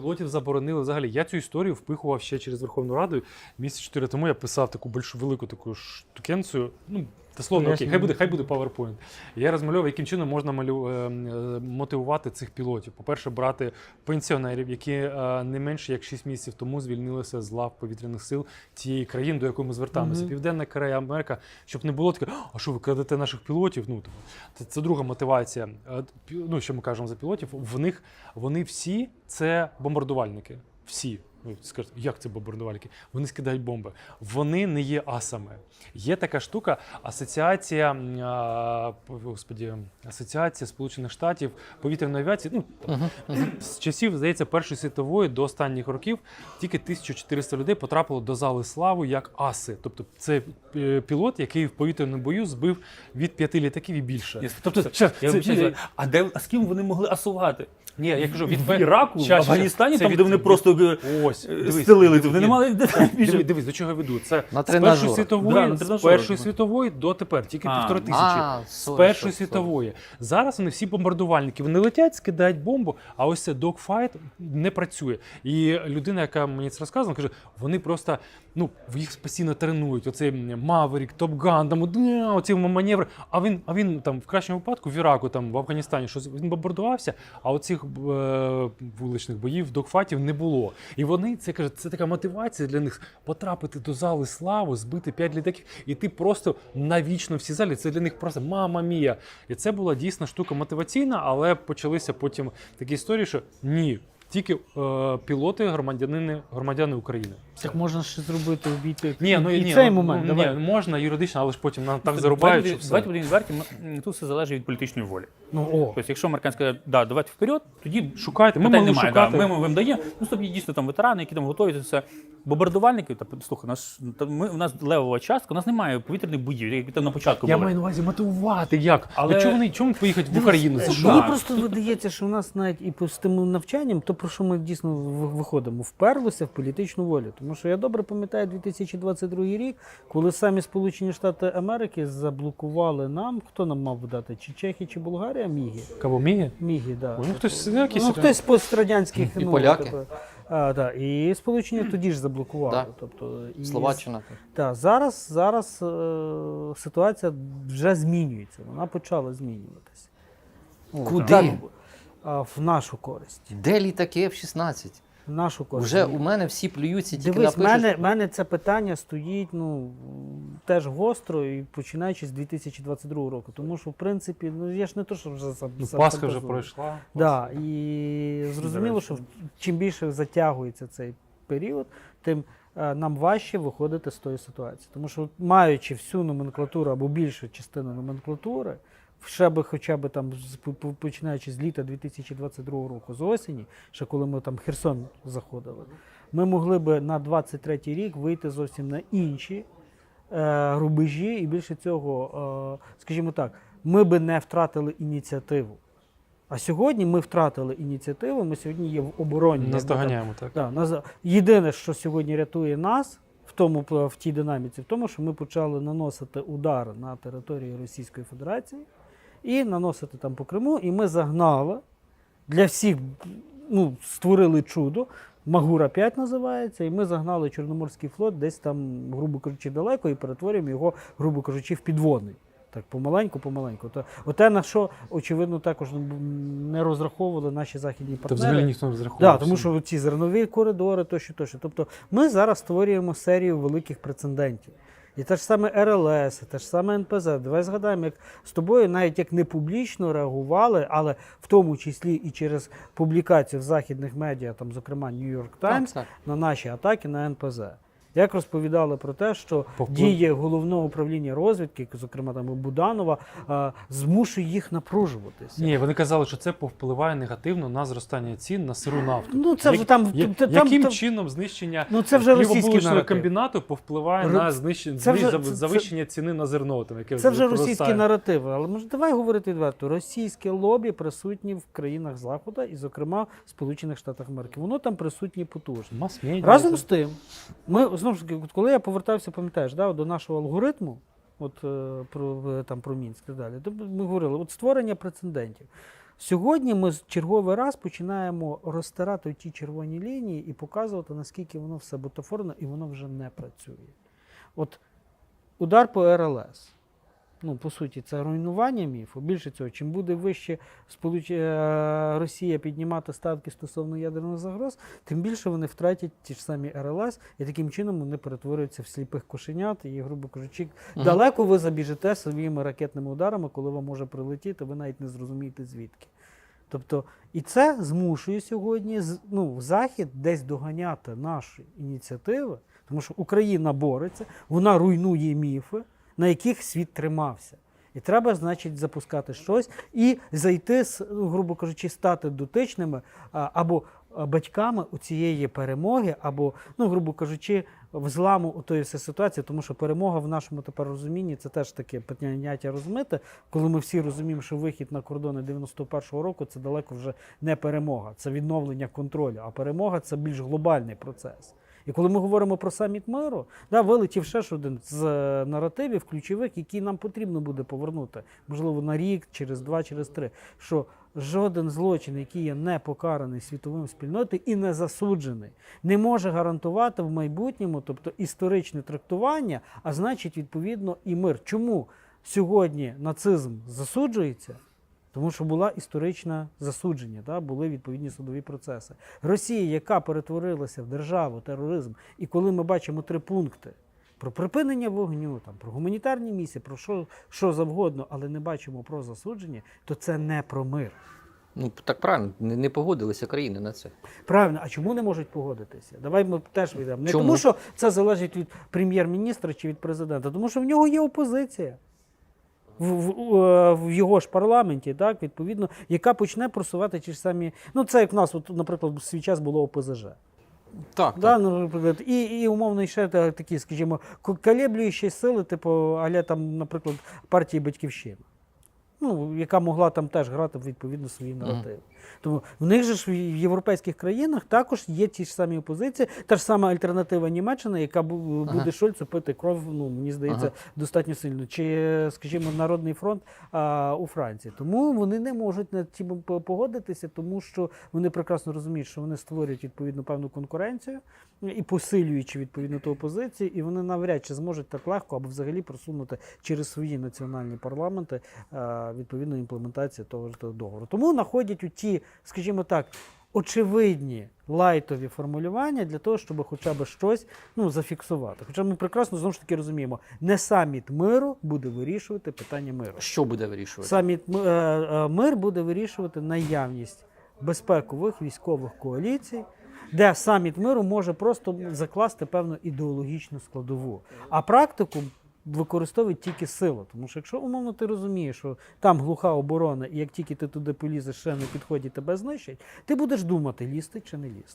пілотів заборонили взагалі. Я цю історію впихував ще через Верховну Раду. Місяць чотири тому я писав таку більш велику таку штукенцію. Ну, дословно, окей, хай буде, хай буде PowerPoint. Я розмальовував, яким чином можна малю, е, е, мотивувати цих пілотів. По-перше, брати пенсіонерів, які е, не менше як 6 місяців тому звільнилися з лав повітряних сил тієї країни, до якої ми звертаємося. Мгм. Південна Корея, Америка, щоб не було таке, а що ви крадете наших пілотів? Ну, типу, це, це друга мотивація. Е, Ну, що ми кажемо за пілотів? В них вони всі це бомбардувальники. Всі. Ви скажете, як це бомбардувальники? Вони скидають бомби. Вони не є асами. Є така штука, асоціація, а, господі, асоціація Сполучених Штатів повітряної авіації. Ну, Мгм, мгм. з часів, здається, Першої світової до останніх років тільки 1400 людей потрапило до зали слави як аси. Тобто це е, пілот, який в повітряному бою збив від п'яти літаків і більше. Ні, Тобто, це- Я це- вибачаюсь, а де а з ким вони могли асувати? ні, я кажу, від Іраку, в. Афганістані, там, від- де вони від- просто е, Ось, е, дивись, стелили. Вони не мали Дивись, більше. дивись, до чого я веду. Це На з Першої тренажерах. світової, Да, на з тренажерах. Першої світової до тепер, тільки А, півтори тисячі. З Першої сорі, світової. Зараз вони всі бомбардувальники. Вони летять, скидають бомбу, а ось це догфайт не працює. І людина, яка мені це розказувала, каже, вони просто ну, їх постійно тренують. Оцей Маверік, Топган, там оці маневри. А він, а він там в кращому випадку в Іраку, там в Афганістані, щось він бомбардувався, а оцих е, вуличних боїв, догфайтів не було. І вони це каже, це така мотивація для них потрапити до зали слави, збити п'ять літаків, і ти просто навічно всі залі. Це для них просто мама мія. І це була дійсна штука мотиваційна, але почалися потім такі історії, що ні. Тільки е, пілоти, громадянини, громадяни України. Так можна ще зробити обійти Ні, ну і ні, цей ну, момент. ну, давай. ні, можна юридично, але ж потім нам так Давайте зарубають. що все. Давайте будемо відверті, м, тут все залежить від політичної волі. Ну, о. Тобто, якщо американці кажуть, да, давайте вперед, тоді Шукайте, ми питань могли немає. шукати. Да. Ми, ми вам даємо. Ну, тобі дійсно там ветерани, які там готові це все. Бомбардувальники, та слухай, наш та ми у нас левова частка, у нас немає повітряних боїв, які там на початку Я були. маю на увазі мотивувати як. Але- Але чому вони чому поїхати в Україну? Це Мені що? Просто видається, що у нас навіть і по з тим навчанням, то про що ми дійсно виходимо, вперлися в політичну волю. Тому що я добре пам'ятаю 2022 рік, коли самі Сполучені Штати Америки заблокували нам, хто нам мав видати, чи Чехія, чи Болгарія, Мігі. Кого міги? Мігі, да. Ну, хтось ну, Ну, хтось пострадянських І ну, поляки. типу, а, да, і Сполучені тоді ж заблокували. Так. Тобто, і Словаччина. так, зараз, зараз е, ситуація вже змінюється. Вона почала змінюватися. Куди? так, а, в нашу користь. Де літаки F-16? В нашу користь. Уже у мене всі плюються, тільки Дивись, напишеш. мене, мене це питання стоїть ну, теж гостро і починаючи з 2022 року. Тому що, в принципі, ну я ж не то, що вже за, Ну, за- Пасха вже пройшла. Да, і зрозуміло, що чим більше затягується цей період, тим е, нам важче виходити з тої ситуації. Тому що, маючи всю номенклатуру або більшу частину номенклатури, ще би хоча б там починаючи з літа 2022 року, з осені, ще коли ми там Херсон заходили, ми могли би на 23 рік вийти зовсім на інші е, рубежі, і більше цього, е, скажімо так, ми би не втратили ініціативу. А сьогодні ми втратили ініціативу, ми сьогодні є в обороні. Нас доганяємо, так. Да, нас- Єдине, що сьогодні рятує нас в тому в тій динаміці, в тому, що ми почали наносити удар на території Російської Федерації і наносити там по Криму, і ми загнали для всіх, ну, створили чудо. Магура 5 називається, і ми загнали Чорноморський флот десь там, грубо кажучи, далеко і перетворюємо його, грубо кажучи, в підводний. Так, помаленьку, помаленьку. То, оте, на що, очевидно, також не розраховували наші західні Та партнери. взагалі ніхто не розраховував. Да, тому що ці зернові коридори, тощо, тощо. Тобто ми зараз створюємо серію великих прецедентів. І те ж саме РЛС, і те ж саме НПЗ. Давай згадаємо, як з тобою навіть як не публічно реагували, але в тому числі і через публікацію в західних медіа, там, зокрема New York Так, так. на наші атаки на НПЗ. Як розповідали про те, що Повплив- дії головного управління розвідки, зокрема там і Буданова, змушує їх напружуватися. Ні, вони казали, що це повпливає негативно на зростання цін на сиру нафту. Ну це вже Як- там, я- там, яким там, чином знищення Ну, це вже російський комбінату повпливає Ро- на знищення це вже- зав- це- завищення ціни на зерно? Там, яке Це вже російські наративи, але може давай говорити відверто. Російське лобі присутні в країнах Заходу і, зокрема, в Сполучених Штатах Америки. Воно там присутнє потужно. Разом з тим, ми знову ж таки, коли я повертався, пам'ятаєш, да, до нашого алгоритму, от е, про там про Мінськ і далі, то ми говорили, от створення прецедентів. Сьогодні ми черговий раз починаємо розтирати ті червоні лінії і показувати, наскільки воно все бутафорно і воно вже не працює. От удар по РЛС. Ну, по суті, це руйнування міфу. Більше цього, чим буде вище Сполуч... е, Росія піднімати ставки стосовно ядерних загроз, тим більше вони втратять ті ж самі РЛС, і таким чином вони перетворюються в сліпих кошенят. І, грубо кажучи, далеко ви забіжите своїми ракетними ударами, коли вам може прилетіти, ви навіть не зрозумієте звідки. Тобто, і це змушує сьогодні ну, Захід десь доганяти наші ініціативи, тому що Україна бореться, вона руйнує міфи, на яких світ тримався. І треба, значить, запускати щось і зайти, грубо кажучи, стати дотичними або батьками у цієї перемоги, або, ну, грубо кажучи, взламу у тої всієї ситуації, тому що перемога в нашому тепер розумінні це теж таке поняття розмите, коли ми всі розуміємо, що вихід на кордони 91-го року це далеко вже не перемога, це відновлення контролю, а перемога це більш глобальний процес. І коли ми говоримо про саміт миру, да, вилетів ще ж один з е, наративів ключових, який нам потрібно буде повернути, можливо, на рік, через два, через три. Що жоден злочин, який є не покараний світовим спільнотою і не засуджений, не може гарантувати в майбутньому, тобто історичне трактування, а значить, відповідно, і мир. Чому сьогодні нацизм засуджується? Тому що була історичне засудження, да, були відповідні судові процеси. Росія, яка перетворилася в державу, тероризм, і коли ми бачимо три пункти про припинення вогню, там, про гуманітарні місії, про що, що завгодно, але не бачимо про засудження, то це не про мир. Ну так правильно, не, не погодилися країни на це. Правильно, а чому не можуть погодитися? Давай ми теж вийдемо. Не Чому? тому, що це залежить від прем'єр-міністра чи від президента, тому що в нього є опозиція. В, в, е, в його ж парламенті, так, відповідно, яка почне просувати ті ж самі. Ну, це як в нас, от, наприклад, в свій час було ОПЗЖ. Так, Да, так. наприклад, і, і умовно ще такі, скажімо, ко- колеблюючі сили, типу, аля там, наприклад, партії Батьківщина. Ну, яка могла там теж грати відповідно свої наративи. Тому в них же ж в європейських країнах також є ті ж самі опозиції, та ж сама альтернатива Німеччини, яка бу- Ага. буде Шольцу пити кров, ну мені здається, Ага. достатньо сильно. Чи, скажімо, Народний фронт а, у Франції. Тому вони не можуть на по- погодитися, тому що вони прекрасно розуміють, що вони створюють відповідно певну конкуренцію і посилюючи відповідно ту опозицію, і вони навряд чи зможуть так легко або взагалі просунути через свої національні парламенти а, відповідну імплементацію того ж договору. Тому знаходять у ті, скажімо так, очевидні лайтові формулювання для того, щоб хоча б щось ну, зафіксувати. Хоча ми прекрасно знову ж таки розуміємо, не саміт миру буде вирішувати питання миру. Що буде вирішувати? Саміт е, е, мир буде вирішувати наявність безпекових військових коаліцій, де саміт миру може просто закласти певну ідеологічну складову. А практику використовують тільки силу. Тому що якщо умовно ти розумієш, що там глуха оборона, і як тільки ти туди полізеш, ще не підходять, тебе знищать, ти будеш думати, лізти чи не лізти.